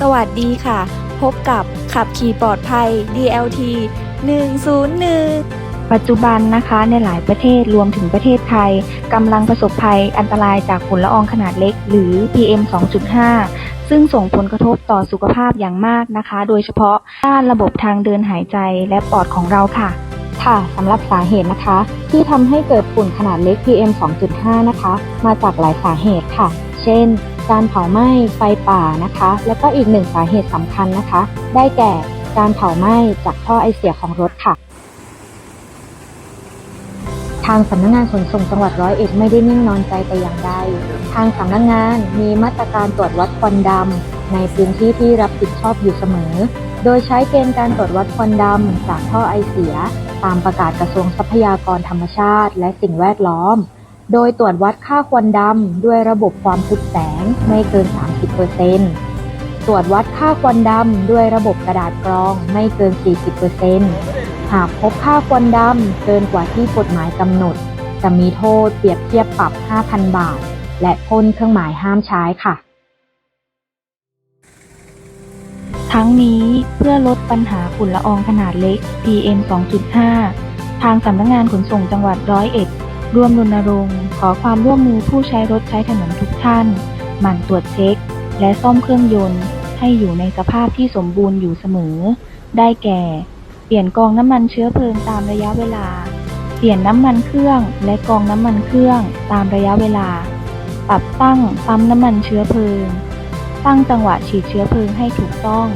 สวัสดีค่ะ พบกับขับขี่ปลอดภัย DLT 101ปัจจุบันนะคะในหลายประเทศรวมถึงประเทศไทยกำลังประสบภัยอันตรายจากฝุ่นละอองขนาดเล็ก หรือ PM 2.5 ซึ่งส่งผลกระทบต่อสุขภาพอย่างมากนะคะ โดยเฉพาะด้านระบบทางเดินหายใจและปอดของเราค่ะ ค่ะสำหรับสาเหตุนะคะ ที่ทำให้เกิดฝุ่นขนาดเล็ก PM 2.5 นะคะ มาจากหลายสาเหตุค่ะ เช่น การเผาไหม้ไฟป่านะคะ แล้วก็อีกหนึ่งสาเหตุสำคัญนะคะ ได้แก่การเผาไหม้จากท่อไอเสียของรถค่ะ ทางสำนักงานขนส่งจังหวัดร้อยเอ็ดไม่ได้นิ่งนอนใจแต่อย่างใด ทางสำนักงานมีมาตรการตรวจวัดควันดำในพื้นที่ที่รับผิดชอบอยู่เสมอ โดยใช้เกณฑ์การตรวจวัดควันดำจากท่อไอเสีย ตามประกาศกระทรวงทรัพยากรธรรมชาติ และสิ่งแวดล้อม โดยตรวจวัดค่าควันดำด้วยระบบความทึบแสงไม่เกิน 30%ตรวจวัดค่าควันดำด้วยระบบกระดาษกรองไม่เกิน 40%หากพบค่าควันดำเกินกว่าที่กฎหมายกำหนด จะมีโทษเปรียบเทียบปรับ 5,000 บาท และพ่นเครื่องหมายห้ามใช้ค่ะ ทั้งนี้เพื่อลดปัญหาฝุ่นละอองขนาดเล็ก PM 2.5 ทางสำนักงานขนส่งจังหวัดร้อยเอ็ด ร่วมรณรงค์ขอความร่วมมือผู้ใช้รถใช้ถนนทุกท่าน หมั่นตรวจเช็ค และซ่อมเครื่องยนต์ ให้อยู่ในสภาพที่สมบูรณ์อยู่เสมอ ได้แก่ เปลี่ยนกองน้ำมันเชื้อเพลิงตามระยะเวลา เปลี่ยนน้ำมันเครื่องและกองน้ำมันเครื่องตามระยะเวลา ปรับตั้งปั๊มน้ำมันเชื้อเพลิง ตั้งจังหวะฉีดเชื้อเพลิงให้ถูกต้อง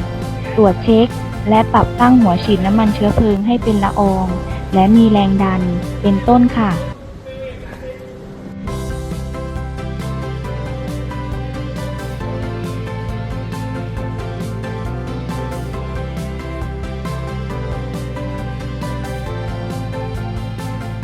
ตรวจเช็ค และปรับตั้งหัวฉีดน้ำมันเชื้อเพลิงให้เป็นละออง และมีแรงดัน เป็นต้นค่ะ